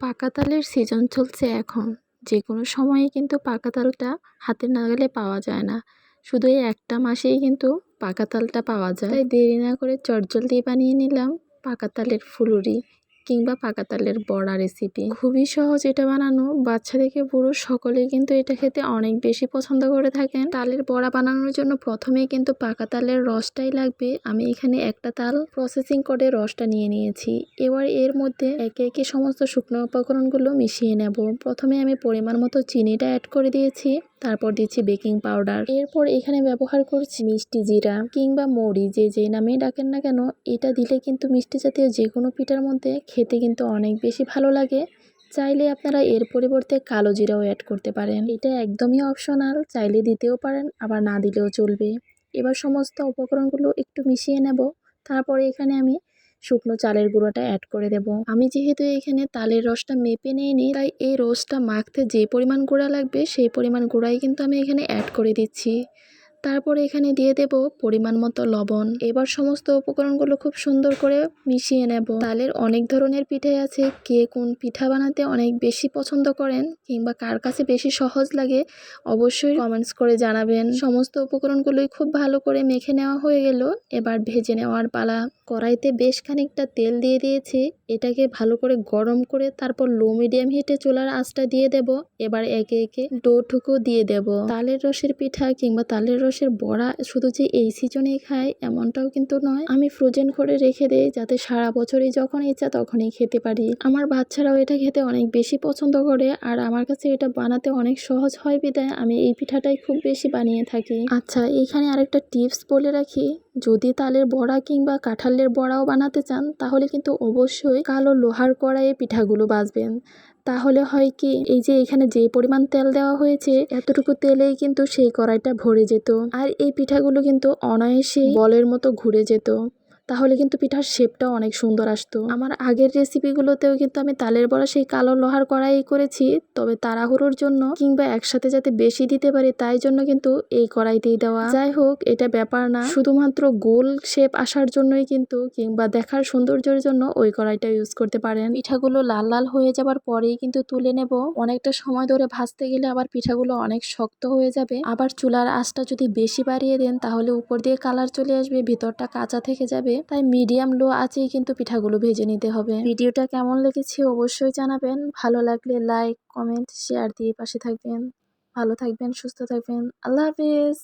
পাকা তালের সিজন চলছে এখন। যে কোনো সময়ে কিন্তু পাকাতালটা হাতের নাগালে পাওয়া যায় না। শুধু এই একটা মাসেই কিন্তু পাকাতালটা পাওয়া যায়। দেরি না করে চটজলদি বানিয়ে নিলাম পাকাতালের ফুলুরি। কিংবা পাকা তালের বড়া রেসিপি খুবই সহজ এটা বানানো। বাচ্চা থেকে বুড়ো সকলেই কিন্তু এটা খেতে অনেক বেশি পছন্দ করে থাকেন। তালের বড়া বানানোর জন্য প্রথমে কিন্তু পাকা তালের রসটাই লাগবে। আমি এখানে একটা তাল প্রসেসিং করে রসটা নিয়ে নিয়েছি। এবার এর মধ্যে একে একে সমস্ত শুকনো উপকরণগুলো মিশিয়ে নেব। প্রথমে আমি পরিমাণ মতো চিনিটা অ্যাড করে দিয়েছি। তারপর দিচ্ছি বেকিং পাউডার এরপর এখানে ব্যবহার করছি মিষ্টি জিরা কিংবা মরি। যে যে নামেই ডাকেন না কেন, এটা দিলে কিন্তু মিষ্টি জাতীয় যে কোনো পিঠার মধ্যে খেতে কিন্তু অনেক বেশি ভালো লাগে। চাইলে আপনারা এর পরিবর্তে কালো জিরাও অ্যাড করতে পারেন। এটা একদমই অপশনাল চাইলে দিতেও পারেন, আবার না দিলেও চলবে। এবার সমস্ত উপকরণগুলো একটু মিশিয়ে নেব। তারপরে এখানে আমি শুকনো চালের গুঁড়োটা অ্যাড করে দেব। আমি যেহেতু এখানে তালের রসটা মেপে নিইনি, তাই এই রসটা মাখতে যে পরিমাণ গুঁড়া লাগবে, সেই পরিমাণ গুঁড়াই কিন্তু আমি এখানে অ্যাড করে দিচ্ছি। তারপরে এখানে দিয়ে দেব পরিমাণ মতো লবণ। এবার সমস্ত উপকরণগুলো খুব সুন্দর করে মিশিয়ে নেব। তালের অনেক ধরনের পিঠে আছে। কে কোন পিঠা বানাতে অনেক বেশি পছন্দ করেন কিংবা কার কাছে বেশি সহজ লাগে অবশ্যই কমেন্টস করে জানাবেন। সমস্ত উপকরণগুলোই খুব ভালো করে মেখে নেওয়া হয়ে গেল। এবার ভেজে নেওয়ার পালা। কড়াইতে বেশ খানিকটা তেল দিয়ে দিয়েছি। এটাকে ভালো করে গরম করে তারপর লো মিডিয়াম হিটে চুলার আঁচটা দিয়ে দেব। এবার একে একে ডোঠুকু দিয়ে দেব। তালের রসের পিঠা কিংবা তালের রসের বড়া শুধু যে এই সিজনেই খাই এমনটাও কিন্তু নয়। আমি ফ্রোজেন করে রেখে দেই যাতে সারা বছরই যখন ইচ্ছা তখনই খেতে পারি। আমার বাচ্চারাও এটা খেতে অনেক বেশি পছন্দ করে আর আমার কাছে এটা বানাতে অনেক সহজ হয় বিদায়। আমি এই পিঠাটাই খুব বেশি বানিয়ে থাকি। আচ্ছা এখানে আরেকটা টিপস বলে রাখি। যদি তালের বড়া কিংবা কাঁঠালের বড়াও বানাতে চান, তাহলে কিন্তু অবশ্যই কালো লোহার কড়াইয়ে পিঠাগুলো বাজবেন। তাহলে হয় কি, এই যে এখানে যে পরিমাণ তেল দেওয়া হয়েছে, এতটুকু তেলেই কিন্তু সেই কড়াইটা ভরে যেত। আর এই পিঠাগুলো কিন্তু অনায়াসেই বলের মতো ঘুরে যেত। তাহলে কিন্তু পিঠার শেপটাও অনেক সুন্দর আসতো। আমার আগের রেসিপিগুলোতেও কিন্তু আমি তালের বড়া সেই কালো লোহার কড়াই করেছি, তবে তাড়াহুড়োর জন্য কিংবা একসাথে যাতে বেশি দিতে পারি তাই জন্য কিন্তু এই কড়াইতেই দেওয়া। যাই হোক, এটা ব্যাপার না, শুধুমাত্র গোল শেপ আসার জন্যই কিন্তু কিংবা দেখার সৌন্দর্যের জন্য ওই কড়াইটা ইউজ করতে পারেন। পিঠাগুলো লাল লাল হয়ে যাবার পরেই কিন্তু তুলে নেব। অনেকটা সময় ধরে ভাজতে গেলে আবার পিঠাগুলো অনেক শক্ত হয়ে যাবে। আবার চুলার আঁচটা যদি বেশি বাড়িয়ে দেন তাহলে উপর দিয়ে কালার চলে আসবে, ভিতরটা কাঁচা থেকে যাবে। তাই মিডিয়াম লো আঁচেই কিন্তু পিঠাগুলো ভেজে নিতে হবে। ভিডিওটা কেমন লেগেছে অবশ্যই জানাবেন। ভালো লাগলে লাইক কমেন্ট শেয়ার দিয়ে পাশে থাকবেন। ভালো থাকবেন, সুস্থ থাকবেন। আল্লাহ হাফিজ!